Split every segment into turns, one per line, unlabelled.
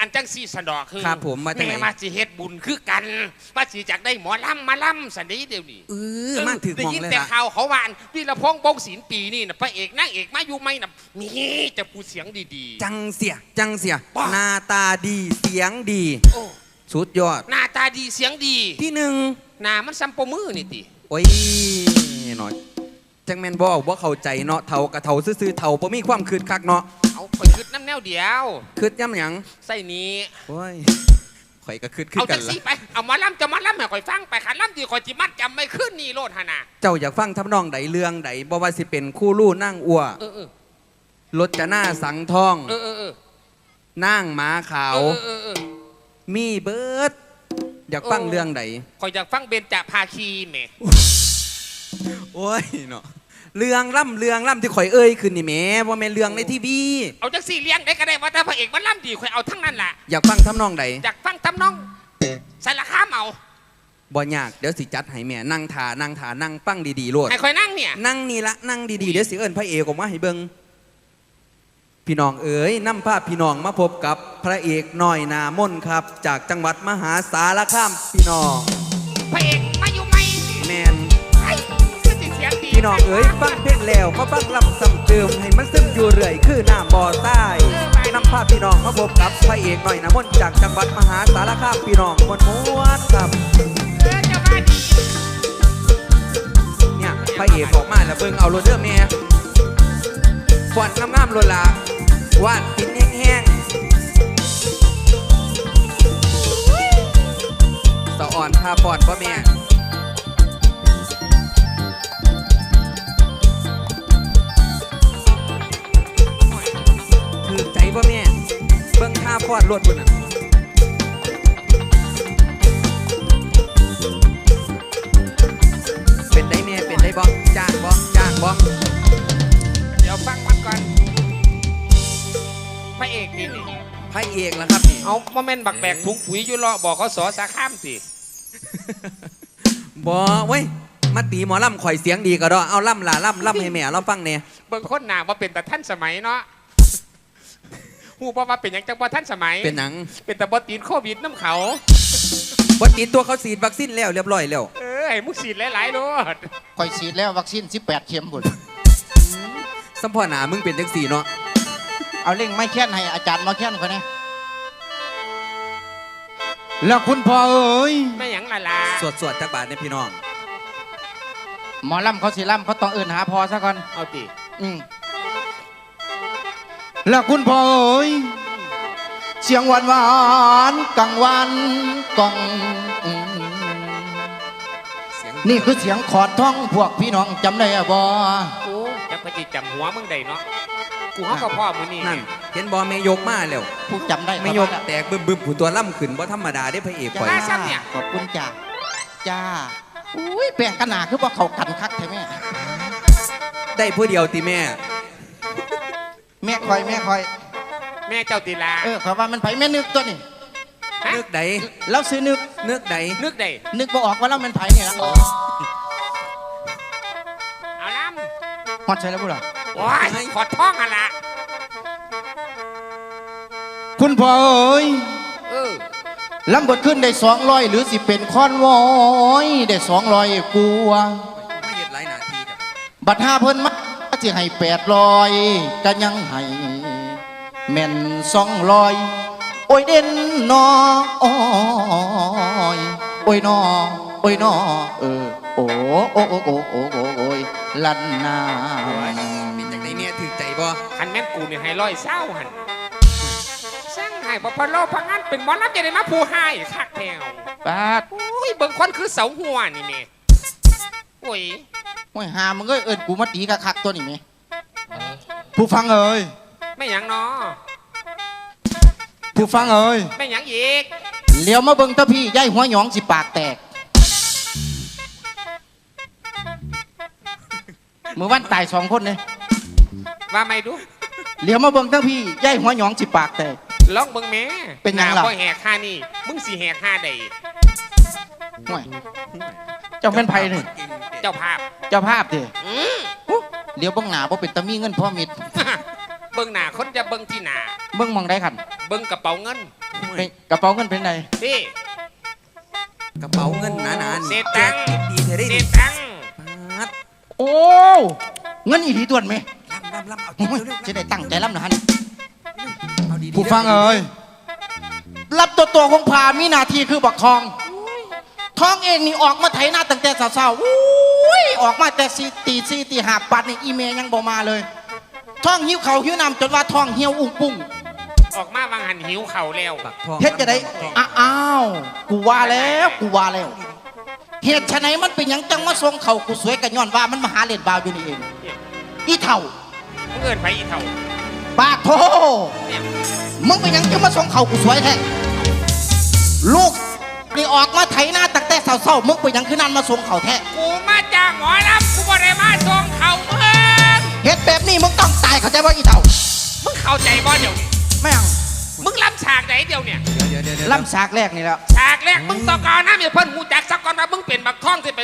อันจังซี่สนอคือ
ครับผมมาจากไหน
แม่มาสิเฮ็ดบุญคือกันว่าสิจากได้หมอลำมาล่ำสันนี้เดี๋ยวนี้
เออมาถึง
ได้
มอง
ยิน
เลย
แต่
ล่ะ
ข่าวเขาว่าอันวีรพงษ์บงศิลป์ปีนี่นะพระเอกนางเอกมาอยู่ไหมนะมีจะพูดเสียงดีๆ
จังเสียจังเสีย
ว้า
หน้าตาดีเสียงดี
โอ้
สุดยอด
หน้าตาดีเสียงดี
ที่หนึ่ง
หน้ามันซ้ำปมือนี่ติ
โอ้ยหน่อย จังแมนบอว่าเข้าใจเนาะเท่ากะเท่าซื่อๆเท่าบ่มีความคืดคักเนาะ
เอาไปคืดน้ำแนวเดียว
คืดย่ำหยัง
ใส่นี้
โอ้ยข่อยก็คืดคื
เอา
กั
จั
น
ง
ละ
ซี่ไปเอาหมาล่ำจะมาล่ำให้คอยฟังไปขันล่ำดีคอยจิมัดจำไม่ขึ้นนี่โลดหนนา
เจ้าอยากฟังทำนองใดเรื่องใดบ่ว่าสิเป็นคู่ลู่นั่งอัว
เออเออ
รถจะหน้าสังทอง
เออเออเออ
นั่งหมาขาว
เออเออเออ
มีเบิดอยากฟัง
โอ้
เรื่องใด
คอยอยากฟังเบญจภาคีแหม่
โอ้ยเนาะ เรื่องล่ำเรื่องล่ำที่ข่อยเอ้ยขึ้นนี่แหมว่าแม่นเรื่องในทีวี
เอาจังซี่เลี้ยงได้ก็ได้ว่าถ้าพระเอกมันล่ำดีคอยเอาทั้งนั้นล่ะ
อยากฟังทำนองใด
อยากฟังทำนองสารคามเอา
บ่ยากเดี๋ยวสิจัดให้แม่นั่งทานั่งทานั่งฟังดีๆโลด
ให้คอยนั่งเนี่ย
นั่งนี่ละนั่งดีๆเดี๋ยวสิเอิญพระเอกออกมาให้เบิงพี่น้องเอ๋ยนำภาพพี่น้องมาพบกับพระเอกน้อยนามนครับ จากจังหวัดมหาสารคามพี่น้อง
พระเอก
พี่น้องเอ๋ยฟังเพลงแล้วมาฟังลำซ้ำเติมให้มันซึมอยู่เรื่อยคือน้ำบ่อใต้นำภาพพี่น้องมาพบกับพระเอกหน้อยนามนจากจังหวัดมหาสารคามพี่น้องมวลม้วนครับ
เออจะมาดี
เนี่ยพระเอกออกมาแล้วเบิ่งเอาโรเดอร์แม่ฟอนงามๆโลลาวาดปินแห้งๆสะอ่อนพาปอนพ่อแม่ ถือใจพ่อแม่ เบิ่งท่าฟอดรวดบุญน่ะเป็นได้แม่เป็นได้บ่จ้างบ่จ้างบ่
เดี๋ยวฟังมันก่อนพระเอกนี่นี่
พระเอกล่ะครับนี่
เอาโมเมนต์บักแบกถุงปุ๋ยอยู่รอบอกเขาสอสาข้ามสิ
บอเว้ยมาตีหมอลำข่อยเสียงดีก็ดอเอาล่ำล่ะล่ำล่ำให้แม่เราฟังเนี่ย
เบิ่งคนหนาว่าเป็นแต่ท่านสมัยเนาะ หูบอกว่าเป็นหยังจังว่าท่านสมัย
เป็นหนัง
เป็นแต่บตีนโควิดน้ำเขา
บติดตัวเขาฉีดวัคซีนแล้วเรียบร้อยแล้ว
เออไอ้มุกฉีดหลายๆโลด
ข่อยฉีดแล้ววัคซีน18 เข็มบุญ
สัมพ่อหนามึงเป็นจังสี่เนาะ
เอาเร่งไม่แค้นให้อาจารย์มาแค้นคนนี้แล้วคุณพ่อเอ้ย
ไม่หยังละล่ะ
สวดสวดๆจักบาทเนี่ยพี่น้อง
หมอลำเขาสิลำเขาต้องเอื่นหาพอซะก่อน
เอาติ
อืม แล้วคุณพ่อเอ้ยเสียงหวานหวานๆกังวันกองอืม
เสียง
นี่คือเสียงขอดท้องพวกพี่น้องจำได้อะบอ
โอ้จะไปจิจำหัวมึงได้เนาะ กูเขากับพ่อมึงนี่
นั่นเห็นบอแม่ยกมาแล้ว
ผู้จำได้
แม่ยกแตกบึมบึมผู้ตัวล่ำขึ้นบ่ธรรมดาได้พระเอกข่อย
จ้าขอบคุณจ้าจ้าอุ้ยแปลงกันหนาคือว่าเขากันคักใช่ไหม
ได้ผู้เดียวติแม่
แม่คอยแม่คอย
แม่เจ้าติลา
เออขอยว่ามันไผแม่นึกตัวนี่
ฮะ
นึกใด
เราซื้อนึก
นึกใด
นึกได้
นึกบ่ออกว่าเราเป็นไผนี่ละ
เอาล้
ฮอดใช่แล้วบุหรอำ
โอ้ยขอดท้องอะละ
คุณพ่อเอ้ย
เออ
ลำบดขึ้นได้สองร้อยหรือสิเป็นคอนวอย ได้สองร้อยกูวะ
ไม่เห็นหลายนาทีกับ
บัตรห้าเพิ่นมา สิให้แปดร้อยก็ยังให้แม่นสองร้อย โอ้ยเด่นนอโอ้ยโอ้ยนอโอ้ยนอเออโอ้โอ้โอ้โอ้โอ้โอ้โอ้ยลันนา
เป็นจากไหนเนี่ยถึงใจบ่
คันแม่นกูเนี่ยให้ร้อยเศร้าหันสร้างให้บ่พอโลพังงานเป็นหมอลำจะได้มาผู้ให้คักแถว
ปาด
โอ้ยเบิ่งคนคือเสาหัวนี่แม่โอ้ย
โอ้ยหามึงก็เอิญกูมาตีกะคักตัวนี่ไหมผู้ฟังเอ้ย
ไม่หยังเนาะ
ผู้ฟังเอ้ย
ไม่หยังอีก
เลี้ยวมาเบิ่งตะพี่ย่ายหัวหยองสิปากแตกมือวันตายสองคนเลย
ว่าไม่ดู
เลี้ยวมาเบิ่งตะพี่ย่ายหัวหยองสิปากแตก
ลองเบิ่งแม่
เป็นหยังล่ะ
บ่แหกค่านี่มึงสิแหกค่าใด
ห่วยเจ้าเป็นไผนี่
เจ้าภาพ
เจ้าภาพดิ
อืม
เลี้ยวเบิ่งหน้าบ่เป็นตะมีเงินพ่อมิด
เบิ่งหน้าคนจะเบิ่งที่หน้า
เบิ่งมองได้คัน
เบิ้งกระเป๋าเงิน
เป็นกระเป๋าเงินเป็นไง
พี่
กระเป๋าเงินหนาๆ
เศ
นี่
ษตังค์
ดีเธอได้
เศ
ดิ
ษตังค์
ปาด
โอ้เงินอีหลีตัวนไหม
ล่ำล่ำล่ำเอา
โอ้ย
เร็วๆ
จะได้ตั้งใจรับนะฮัน
เอาดีๆ
ผู้ฟังเอ้ยรับตัวตัวของพามีหนาทีคือบักทอง ทองเองนี่ออกมาไถหน้าตั้งแต่สาวๆอุ้ ยออกมาแต่สีตีสีตีหาปัดนี่อีเมยังบ่มาเลยท้องหิวเขาวหิวน้ำจนว่าท้องเหี่ยวอุ้งปุ้ง
ออกมาวางหันหิวเข่าแล้ว
บักทอง
เฮ็ดจะได้อะอ้าวกูว่าแล้วกูว่าแล้วเหตุไฉนมันเป็นหยังจังมาทรงเขากูสวยกันย้อนว่ามันมาหาเล่นบาวอยู่นี่เองอีเถ่า
มึงเอินไปอีเท่า
บาโท
เนี่ย
มึงเป็นหยังจังมาทรงเขากูสวยแท้ลูก นี่ออกมาไถหน้าตั้งแต่เศร้าๆมึงเป็นหยังคือนั่นมาทรงเขาแท้
กูมาจากหมอลำกูบ่ได้มาส่งเขาเพิ่ง
เฮ็ดแบบนี้มึงต้องตายเข้าใจว่าอีเถ่า
มึงเข้าใจบ่เดี๋ยวนี้
แม่ง
มึงลำฉากไหนเดี๋ยวเนี่ย
เดี๋ยวเดี๋ยวเดี๋ยว
ล่ำฉากแรกนี่แล้ว
ฉากแรกมึงต้องการน้ำอย่าเพิ่นหูจักสักก่อนว่ามึงเป็นบักท่องที่ไป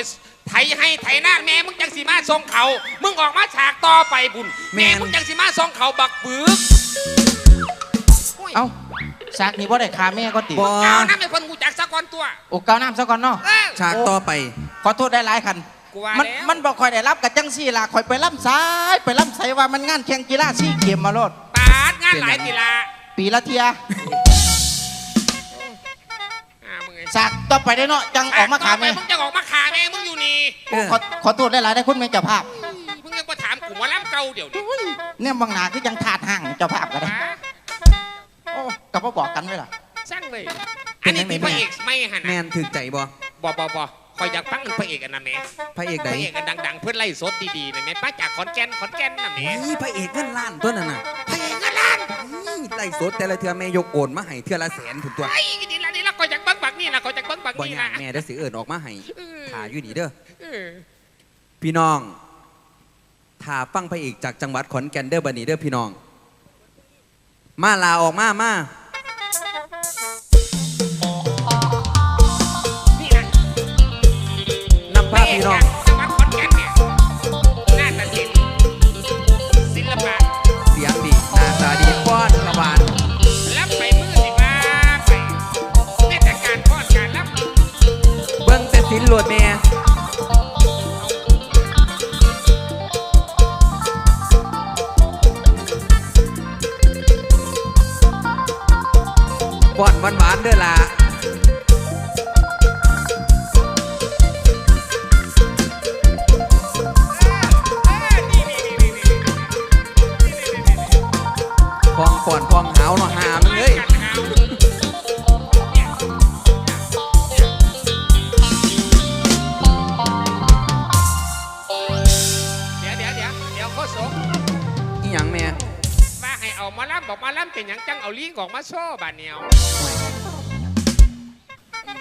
ไถให้ไถหน้าแม่มึงจังสีมาส่งเขา มึงออกมาฉากต่อไปบุญแม่มึงจังสีมาส่งเขาบักปึกโอ้ย
เอ้า ฉากนี้ว่าได้คาแม่ก็ติ
บ่
เอาน้ำอย่าเพิ่นหูจักสักก่อนตัว
โอ้เกาน้ำซะก่อนเนาะ
เออ
ฉากต่อไป
ขอโทษได้หลายคัน
กูว่า
มัน
แล้ว
มันบอกคอยได้รับกับจังซี่ล่ะคอยไปล่ำซ้ายไปล่ำไสว่ามันงานแข่งกีฬาซี่เกมมาโลด
ปาดงานหลายตีละ
ปีละเทีย
อ่ามึงไง
ฉากต่อไปได้เนาะจังออกมาขาแม่
มึงจะออกมาขาแม่มึงอยู่นี่
เออ
ขอขอโทษได้หลายได้คุณแม่เจ้าภาพ
มึงยังมาถามกูว่าล้ำเก่าเดี๋ยวนี้
เนี่ยบางหนาคือยังถาดห่างเจ้าภาพก็ได้
ฮะ
โอ้กั บพ่บอกกันไว้ล่ะ
ช่างเลย อันนี้ที่พระเอกไม่หัน
แมนถึกใจบ่
บอบอบอคอยอยากฟังพระเอกอันนั้นแหม่
พระเอก
พ
ไหน
ระเอกอันดัง ๆ เพื่อนไล่สดดีๆนะแม่ป้าจากขอนแก่นขอนแก่นน่ะแหม่
นี่พระเอกเงินล้านตัวนั้นน่ะ
พระเอกเงินล้าน
นี่ไล่สดแต่ละเทือแม่ยกโอนมาให้เทือละแสนถึงตัว
ไอ้นี่ละนี่ละคอยจากเบิ้งบักนี่ละคอยจากเบิ้งบัก
บ่
นี่
ยา
ละ
กแม่ได้สิเอิญออกมาให้
เออ
ถ่าอยู่นี่เด้อ
เออ
พี่น้องถ่าฟังพระเอกจากจังหวัดขอนแก่นเด้อบัดนี้เด้อพี่น้อง มาลาออกมามา โหลดแม่บ่อนหวานๆเด้อล่ะ
เป็นหยังจังเอาลิงออกมาโซ่บานเนียว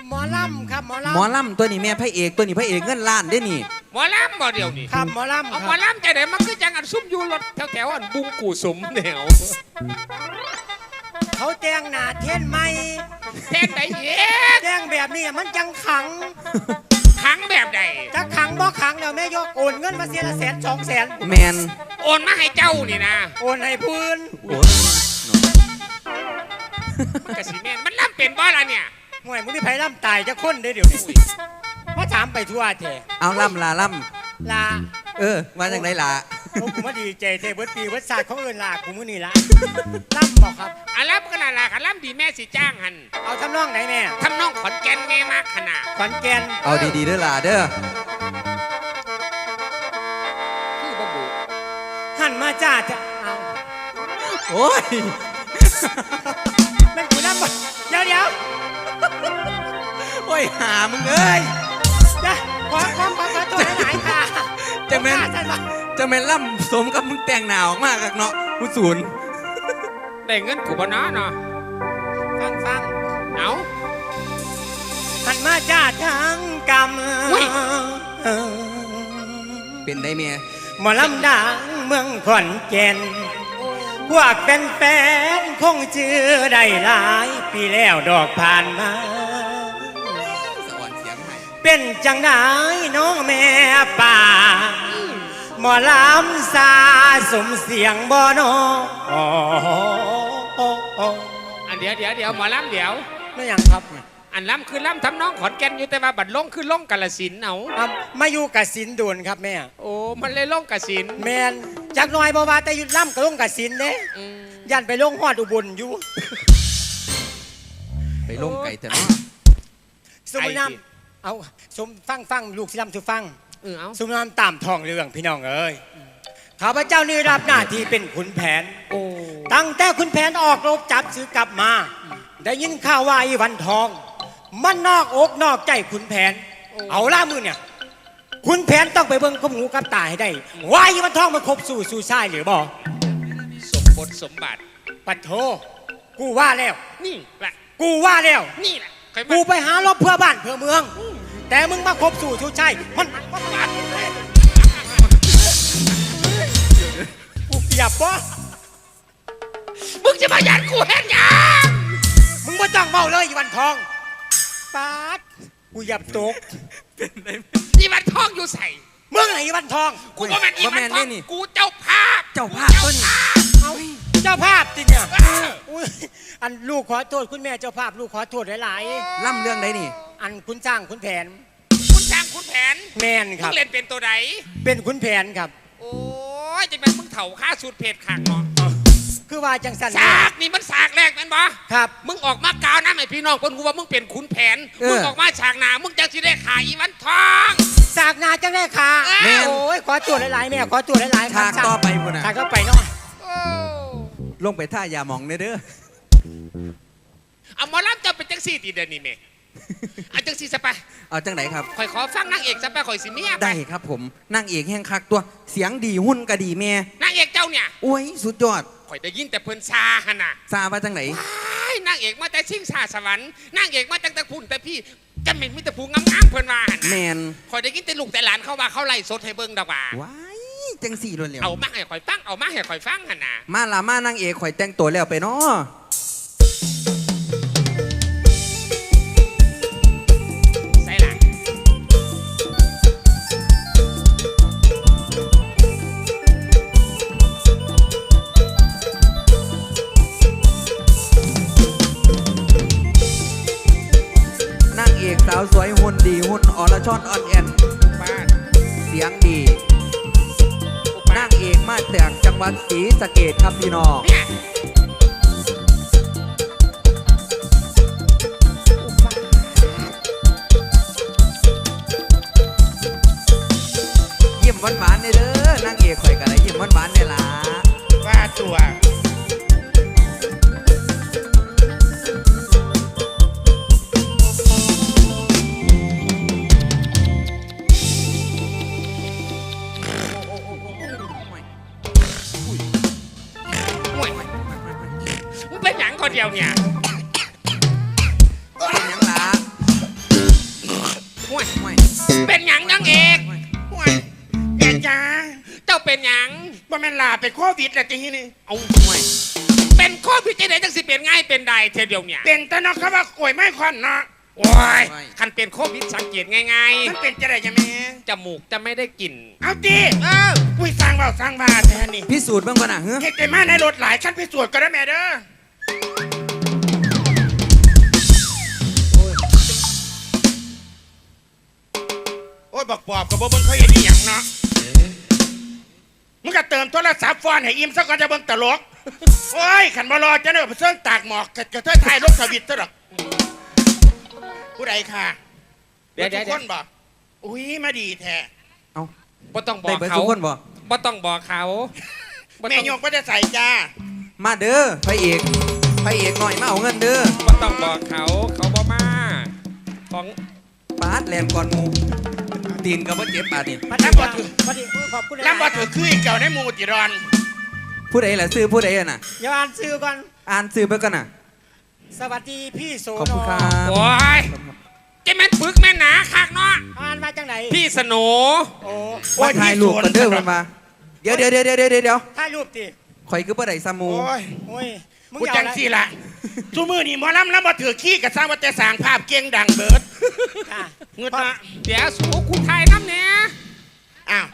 หมอลำครับหมอล
หมอลำตัวนี้แม่พระเอกตัวนี้พระเอกเงินล้านได้อนี่
หมอล่ำบ่เดียวนี่ำ
ครับหมอลำ
เอา
ค
หมอ
รับ
ล่ำใจไหนมันคือจังอันซุ่มอยู่รถแถวแถวๆอันบุงกูสมแนว
เขาแจ้งหนาเทียนไม่
แทนไหนเอ๊ะ
แจ้งแบบนี้มันจังขัง
ขังแบบใด
จะขังบ่ขังแล้วแม่ยกโอนเงินมาเสียละแสนสองแสน
แมน
โอนมาให้เจ้านี่นะ
โอนให้พื้น
โอ้ย
กะสิแม่นมันล่ำเป็นบ่ล่ะเนี่ย
ห่วยมึงนี่ไผล่ำตายจะคนได้อเดี๋ยวนี้มาถามไปทั่วเถอะ
เอาล่ำลาล่
ลาำ
เออมาจากไหนล่ะ
โอ้กูมาดีใจเทเบิร์ดปีเบิร์ดศาสตร์เขาเอินลากูมือนี่ละล่ำบอกครับ
อันล่ำก็น่ารักอันล่ำดีแม่สิจ้างหัน
เอาทำนองไหนแม่
ทำน้องขอนแก่นแม่มากขนาด
ขอนแก่น
เอาดีๆเด้อล่ะเด้อ
คือบ่บุ
หันมาจ้าจะเอา
โอ้ย
แม่งกูล่ำบ่ เดี๋ยวเดี๋ยว
โอ้ยหามึงเอ้ย
เดี๋ยวขอขอขอขอตัวหลายๆค่ะ
จะแม่น
ท่านบอก
จะแม่นล่ำสมกับมึงแต่งหนาวมากกักเนาะผู้ศูนย์
ได้เงินกูบ่เนาะเนาะ
ฟังฟัง
เอา
หันมาจ้าทั้งกรรม
อุ๊ย
เป็นได้เมีย
หมอลำดังเมืองขอนแก่น พวกเป็นแฟนๆคงเชื่อได้หลายปีแล้วดอกผ่านมา
สวรรค์เสียงให้
เป็นจังไดน้องแม่ป่า หมอลำซาสมเสียงบ่นอ
อันอันเดี๋ยวเดี๋ยวเดี๋ยวหมอลำเดี๋ยว
ไม่หยังครับ
อันลำคือลำทำน้องขอนแก่นอยู่แต่ว่าบัดลงคือลงกาลสินธุ์เอา
อะมาอยู่กับสินโดนครับแม่
โอ้มันเลยลงกาสินธุ์
แมนจากหน้อยบ่ว่าแต่อยุดล่ำก็ลงกับสินเด้
อืม
ยันไปลงฮอดอุบลอยู่
ไปลงไก่เถอะเนาะ
สมน้ำเอาสมฟังฟังลูกสิลำสุฟัง
เออเอา
สมน้ำตามทองเรื่องพี่น้องเอ้ย ข้าพเจ้านี่รับหน้าที่เป็นขุนแผน
โอ้
ตั้งแต่ขุนแผนออกรบจับซื้อกลับมา ได้ยินข่าวว่าไอ้วันทอง มันนอกอกนอกใจขุนแผน เอาล่ามือเนี่ยขุนแผนต้องไปเบิ่งกับหูกับตาให้ได้ว่าไอ้วันทองมันคบสู่สู่ชายหรือบ่
สมบทสมบัติ
ปัดโทกูว่าแล้ว
นี่แหละ
กูว่าแล้ว
นี่แหละใครมา
กูไปหารบเพื่อบ้านเพื่อเมือง แต่มึงมาคบสู่ชูชายมันมันมันกูเปียบบ่
มึงจะมาหยัดกูเห็นยัง
มึงไม่ต้องเมาเลยอีวันทอง ปาดกูหยับตก
อีวันทองอยู่ใส่
มึงไหนอีวันทอง
กูก็แมนอี
บ่
วั
แม่
น
น
ทอ
นี่
ง
นี่
กูเจ้าภาพ
เจ้าภาพตัวนี้
เอาเจ้าภาพจริงเนี่ย
เออ
อุ๊ยอันลูกขอโทษคุณแม่เจ้าภาพ ลูกขอโทษหลาย
ล่ำเรื่องใดนี่
ๆ อันคุณจ้างคุณแผน
คุณจ้างคุณแผน
แมนค
มึ
รับ
งเล่นเป็นตัวไหน
เป็นคุณแผนครับ
โอ้ยจะเป็นมึงเถ่าค่าสูตรเพจขางเนาะ
คือว่าจังสัน
สากนี่มันสากแรกแม่นบ่
ครับ
มึงออกมากาวน้ำให้พี่น้องคนกูว่ามึงเป็นขุนแผน
เออ
มึงออกมาฉากหนามึงจะสิได้ขายอีวันทอง
สากนาจังได้ค่ะ
แม่น
โอ้ยขอโทษหลายๆแม่ขอโทษหลายๆครั
ฉากต่อไปพุ่นน่ะ
ฉากก็ไปเนาะ
โอ้
ลงไปท่ายาหมองเด้อเด้อ
เอาหมอลำจะเป็นจังสี่ตีเดยวนี่แม่เอาจังสี่ซะไป
เอาจังไหนครับ
ข่อยขอฟังนางเอกซะไปข่อยสิเมียไป
ได้ครับผมนางเอกแห่งคักตัวเสียงดีหุ่นก็ดีแม่
นางเอกเจ้าเนี่ย
โอ้ยสุดยอด
ข่อยได้ยินแต่เพิ่นซาหนน่ะ
ซาว่าจังไหน
ไอ้นางเอกมาแต่ชิงชาสวรรค์นางเอกมาจากแต่พุ่นแต่พี่จะเป็นมิตรภูงามๆเพิ่นว่าหั่น
แม
น่ะ
น
ข่อยได้ยินแต่ลูกแต่หลานเขาว่าเขาไล่สดให้เบิ่งดอกว่า
ว้ายจังสี่ล้วนแล้ว
เอามาให้ข่อยฟัง เอามาให้ข่อยฟังหั่นน่ะ
มาละมานางเอกข่อยแต่งตัวแล้วไปเนาะางเอกสาวสวยหุ่นดีหุ่นอรชอนออนแอน
บ้าน
เสียงดีนางเอกมาจากจังหวัดศรีสะเกดครับพี่น้อง
เนี่ย
ยิ้มหวานๆเด้อนางเอกข่อยกันเลยยิ้มหวานๆเนี่ยล่ะ
ว่าตัว เป็นหยังคนเดียวเนี่ย
เป็นหยังล่ะ
ห่วย
ห่วย
เป็นหยังนางเอก
ห่วยแม่จ้า
เจ้าเป็นหยัง
บ่แม่นลาเป็นโควิดแล้วทีนี้
เอา
ห่วย
เป็นโควิดจะไหนจังสิเป็นง่ายเป็นได้เทเดียวเนี่ย
เป็นแต่เนอกเขาว่าโอยไม่ควันเนาะ
โอ้ยคันเป็นโควิดสังเกตง่าย
มันเป็นจะได้ยังแม่
ๆจมูกจะไม่ได้กลิ่น
เอาตี
เออ
อุ้ยสร้างเบาสร้างบาแทนนี่
พิสูจน์บ้างก่อนนะเฮ้ย
เฮ็ดได้มาในรถหลายขั้นพิสูจน์ก็ได้แม่เด้อ กปอบกับบ่เบิ่งเขาเฮ็ดอีหยังเนาะมึงก็เติมโทรศัพท์ฟอนให้อิ่มซะก่อนจะเบิ่งตลกโอ้ยขันบ่รอจะเด้อไปเซิ่งตากหมอกกะกะเทยถ่ายรถสวิตซะดอกผู้ใดค่ะ
เดี๋ยว
ทุ
เดี๋ยว
กคนบ่อุ้ยมาดีแท้
เอา
บ่ต้องบ
ได้
อก
เบิด
เขา
ทุกคนบ่
บ่ต้องบอกเขาบ่
แม่
ต้อง
ยกก็จะใส่จ้า
มาเด้อพระเอกพระเอกหน่อยมาเอาเงินเด้อ
บ่ต้องบอกเขาเขาบ่มาของ
ปาดแลนก่อนหมู ตีนกับว่าเจ็บปาดนี่
พอดีพอดีขอบคุณหลายๆ
ลำบ่ถือคืออีกเก่าในหมูติรอน
ผู้ใดล่ะซื้อผู้ใดอะน่ะ
อย่าอ่านชื่อก่อน
อ่านซื้อไปก่อนน่ะ
สวัสดีพี่โซ
ขอบคุณครับ
โอ้ยจะแม่นปึกแม่นหนาคักเนาะ
อ่านมาจังไหน
พี่สโหน
โอ้
มาถ่ายรูปกันเด้อมันมา เดี๋ยวเดี๋ยวเดี๋ยวเดี๋ยวเดี๋ยวเดี๋ยว
ถ่ายรูปดิ
ข่อยคือบ่ได้ซามู
โอ้ย
โอ้ย มึง
กู
อย่า
จั
เอา
ง
ละ
สี่ละทุมือนี่หมอลำลำบ่ถือขี้กับสร้างวัตสร้างภาพเก่งดังเบิด
อะ
เงืดนะ
เดี๋ยวสูคุณไทยน้ำเนี่ย
อ้าว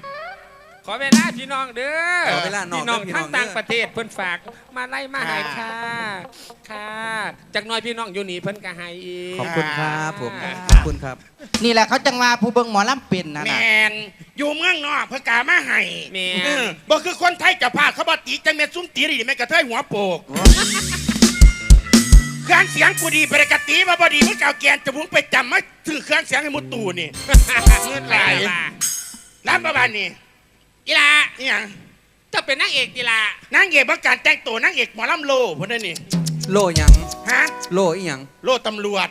ขออเวลาพี่น้องเด้อ
ขอเวลาน้อง
พี่น้อง
เด้อพี่น้
ทั้
องง
ต่าง
เด้อ
ประเทศเพิ่นฝาก มาไล่มาให้ค่ะ ค่ะจากหน้อยพี่น้องอยู่นี่เพิ่นก็ให้อีก
ขอบคุณครับผม
อ่า
ขอบคุณครับ
นี่แหละเขาจังว่าผู้เบิ่งหมอลำเป็นนะ
แม
นะ
น อยู่เมืองนอกเพื่อกามาให้
แม่
เออบ่คือคนไทยจะพาเขาบ่ตีจังเม็ดซุ้มตีดิแม่กระเทยหัวโปกเครื่องเสียงกูดีไปเลยกะตีมาบ่ดีมึงเก่าแกนจะมึงไปจำมาถือเครื่องเสียงให้มุดตูนี่ เงินไหลร้านประมาณนี้
อีลา
นี่หยัง
เจะเป็นนางเอกอีลานา
งเอกบังการแต่งตัวนางเอกหมอลำโลพวกนั้นนี่
โลหยัง
ฮะ
โลอีหยัง
โลตำรวจ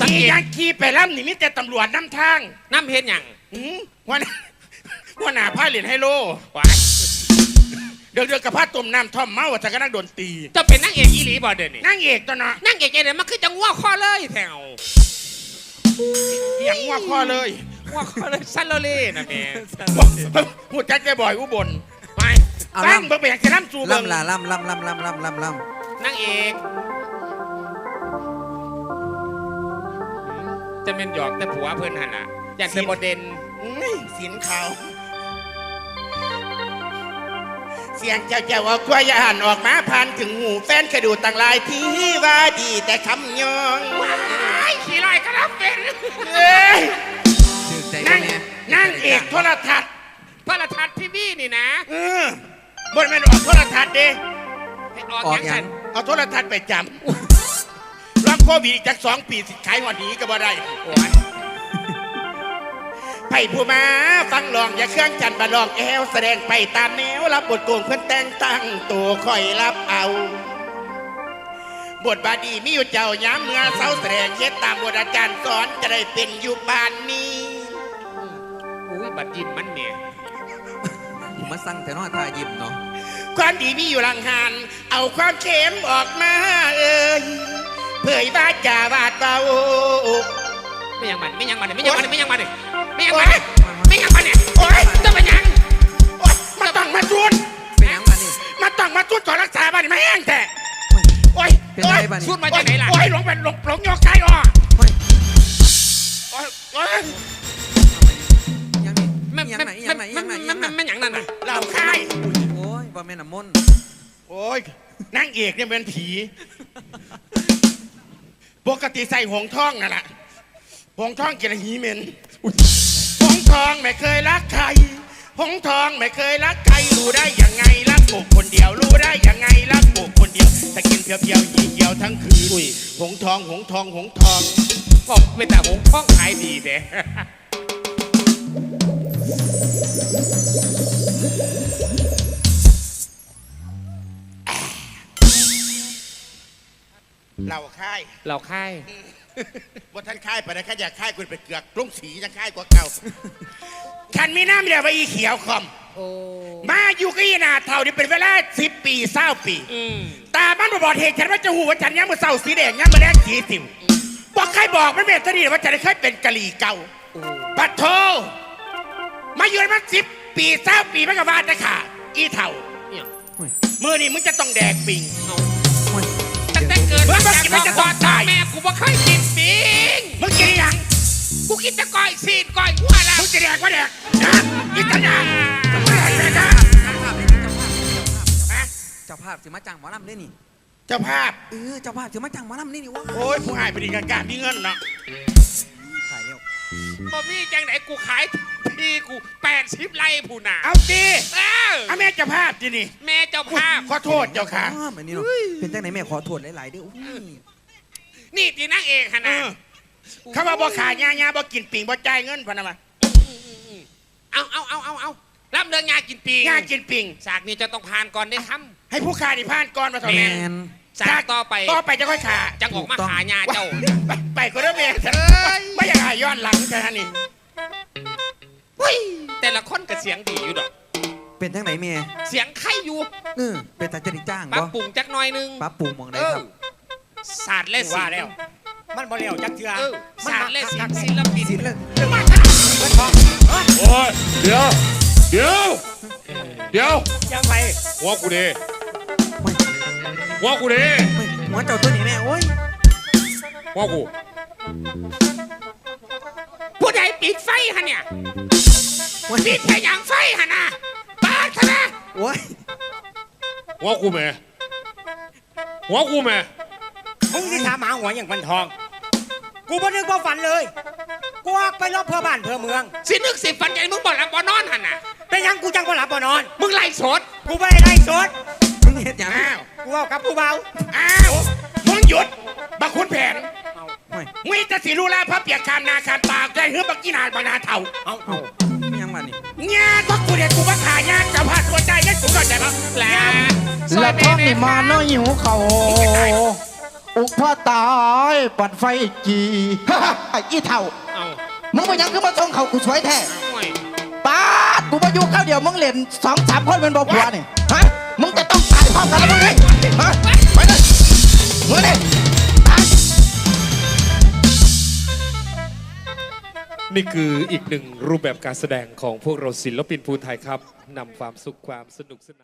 สัง
ขี่
เกต
ยังขี่ไปล่ำนี่มีแต่ตำรวจนำทาง
น้ำเห็นหยัง
หืมวันวันหน้าผ้าเหรียญไฮโล
ว้าย
เดือดเดือดกับผ้าต้มน้ำท่อมเมาว่าจะก็นักดนตรี
เจะเป็นนางเอกอีหลีบ่เดี๋ยวนี้
นางเอกตัวเนาะ
นางเอกเนี่ยมันคือจังว่าข้อเลยแถว
อหย่างว่าพ่อเลย
ว่าข้อเลยซันโลเล่นะแม่
พูดจักได้บ่อยอุบลไป
เอา
ตั้ง
ล่ำ
เบิ่งไปอยากจะล่ำสู่เบิ่ง
ล่ำลาล่ำล่ำล่ำล่ำล่ำล่ำล่
นางเอก จะเป็นหยอกแต่ผัวเพิ่นหันอะอยากเป็นบเด่น
อุ้ยสินเขาเสียงเจ้าเจ้าออกตัวยาหันออกมาผ่านถึงหูแฟนกระดูต่างหลายที่ว่าดีแต่คำยอง
ว้ายขี่ลอยกระลับเป็น
เอ้ยำ
ชื่อใจ
นั่ง
แม่
นั่งเอกโทรทัศน์
พระทัดทีวีนี่นะ
เออบนแม่นออกโทรทัศน์เด้
ให้ออก
ออ
อกย่าง
หยั
ฉั
ง
น
เอาโทรทัศน์ไปจำรับ โควิดจากสองปีสิขายวันนี้ก็บ่ได้
โอ้ย
ไผ่ผู้มาฟังลองอย่าเครื่องจันทร์บาลองแอวแสดงไปตามแนวรับบทโกงเพื่อนแต่งตั้งตัวคอยรับเอา บทบาทดีมีอยู่เจ้าย้ำเมื่อเสาแสดงเย็ดตามบทอาจารย์สอนจะได้เป็นอยู่บ้านนี้
อุ้ยบัดยิ้มมันเนี่ย
ผมมาสั่งแต่นอทายิ้มเนาะ
ความดีมีอยู่หลังหันเอาความเค็มออกมาเอ่ยเผย บาจาบาดเบา
ไม่ยังมันไม่ยังมันเนี่ยไม่ยังมันเนี่ยไม่ยังมันเนี่ยไม่ยังมันเนี่ยไม่ยังมันเนี่ยโอ้ยจะเป็นยัง
โอ๊ยมาต้องมาจุน
เป็นหยังมานี่
มาต้องมาจุนก่อนรักษาบ้านไม่แห้งแต่โอ้ย
เป็นไรบ้านี่
สุดมาจากไหนล่ะ
โอ้ยหลงเป็นหลงหลงยกใจอะ
เฮ้ย
โอ้ยโอ้ย
ยังนี่
มัน
ยัง
มัน
ไหนยังไหนยังไหน
มั
ยั
น
งไหน
มันมันอย่างนั้นน่ะ
เราค่าย
โอ้ยบ่แม่นน้ำมนต์
โอ้ยนางเอกเนี่ยเป็นผี ปกติใส่หงทองนั่นแหละหงทองกินหีเหม็นหงทองไม่เคยรักใครหงทองไม่เคยรักใครรู้ได้ยังไงรักปกคนเดียวรู้ได้ยังไงรักปกคนเดียวแต่กินเพียวๆหีเหี่ยวทั้งคืนหงทองหงทองหงทอง
ก็เป็นแต่หงข้องขายดีเด้
เราค่าย
เราค่าย
ว่าท่านค่ายไปนะข้าอยากค่ายคุณไปเกือกกรุงศรียังค่ายกว่าเก่าขันมีน้ำเดียวไปอีเขียวคอม
โอ้
มาอยู่กับอีนาเท่านี่เป็นเวลาสิบปีเศร้าปี
อืม
ตามันบบอกเหตุฉันว่าจะหูว่าฉันยังมือเศร้าสีแดงยังมือแดงสีสิวบอกใครบอกมันเม็ดดีว่าฉันได้เคยเป็นกะหรี่เก่าปัดโทมาอยู่มันสิบปีเศร้าปีมันก็ว่าจะขาดอีเท่า
เนี่ย
มือนี่มึงจะต้องแดกปิง
เอา
โอ้ย
ตั้ง แต่เกิด
เฮ้ย
มา
มัน
จาก
กิน
พ่อ
มันจะต้องตาย
แม่กูบ่เคยกินปิง
มึงกินหรือยัง
กูกินแต่ก้อยซีดก้อยหัวละ
มึงจะแดกว่าแดกนะกินกันยังมึงแดกแดกนะ
เจ้าภาพสิมาจ้างหมอลำได้นี่
เจ้าภาพ
เออ เจ้าภาพสิมาจ้างหมอลำนี่นี่วะ
โอ้ยผู้หายไปดีกันการมีเงินเนาะ
ขายแล้ว
บ่มีจังไหนกูขายที่กูแปดสิบไร่ผู้หนา
เอาดี
เอ้า
เอาแม่เจ้าภาพดินี่
แม่เจ้าภาพ
ขอโทษเจ้าค่ะ
อ้าวอันนี้เนาะเป็นจังไหนแม่ขอโทษหลายๆเด้ออุ้ย
นี่ที่นางเอกฮะ
เอ
นะ
อเขามาบ่ขายยาญาบ่กินปิงบ่จ่ายเงินพะนะมา
เอาเอาเอาเอาเอารับเรื่องงานกินปีง
ยากินปิง
ฉากนี้จะต้องผ่านก่อนได้ท
ให้ผู้ขายนี่ผ่านก่อนมาเถอะ
แม
แม่
นำ
ฉากต่อไป
ต่อไปจะค่อยขา
จังออกมาหายาเจ้า
ไปไปก็ได้แม่
เอ้ย
ไม่อยากหายย้อนหลังแค่นี้
หุ้ยแต่ละคนก็เสียงดีอยู่ดอก
เป็นจังไหนแม่
เสียงไข่อยู่
เออเป็นตาจะได้จ้าง
ปรับ
บ่
ปรุงจักหน่อยหนึง
ปรับปรุงหมองได้
เอ
ค
อ
รับ
ศาสตร์และศิ
ว่า
ลป์
แล้วมันบ่เลี้ยวจักเทือ
เออ
มัน
ศาสตร์และศิลป์ศิลปิน
ศิลป์เลย
มันทอง
โอ้ยเดี๋ยว เดี๋ยว เดี๋ยว
ยังไป
หัวกูดี
ไม่
หัวกูดี
ไม่หัวเจ้าตัวนี้แม่โอ้ย
หัวกู
ผู้ใดปิดไฟฮะเนี่ยมีแค่หยังไฟหนนะปาดเถอะนะ
โอ้ย
หัวกูแม่หัวกูแม่
มึงที่ถามหาหัวอย่างวันทอง กูบ่นึกบ่ฝันเลยกูออกไปรอบเพื่อบ้านเพื่อเมือง
สินึกสิฝันใจมึงบอกแล้วบ่นอนหันน่ะ
เป็นหยังกูจังบ่หลับบ่นอน
มึงไล่สด
กูไม่ได้ไล่สด
มึ งเห็นหยัง
อ้าว
กูเอากับผู้เบา
อ้าวมึงหยุดบักคุณแผน
โอ้ย
มีแต่สิรู้แลพระเปียกคามนาคามปากได้เฮือบักกีนานบานาเท่า
เอา
เอ้ามีหยังมานี่
งาก็กูเด็กกูมาขายงานจะพาตัวใจยันกูก่อนใจปะ
แหละซอ
และ
ย
ท้อง
แม่
นี่มาน้อยหิวเขาอุกพ่อตายปัดไฟจีไอ้อีเท่า
เอา
มึงมายังคือมาส่งเขากูสวยแท้
โอ้ย
ป้าดกูมาอยู่ข้าวเดียวมึงเล่นสองสามคนเป็นบอกผัวนี่ฮะ พร้อมกันแล้วมึงเลยฮะไปเลยมึงเลยตาย
นี่คืออีกหนึ่งรูปแบบการแสดงของพวกเราศิลปินภูไทยครับนำความสุขความสนุกสนาน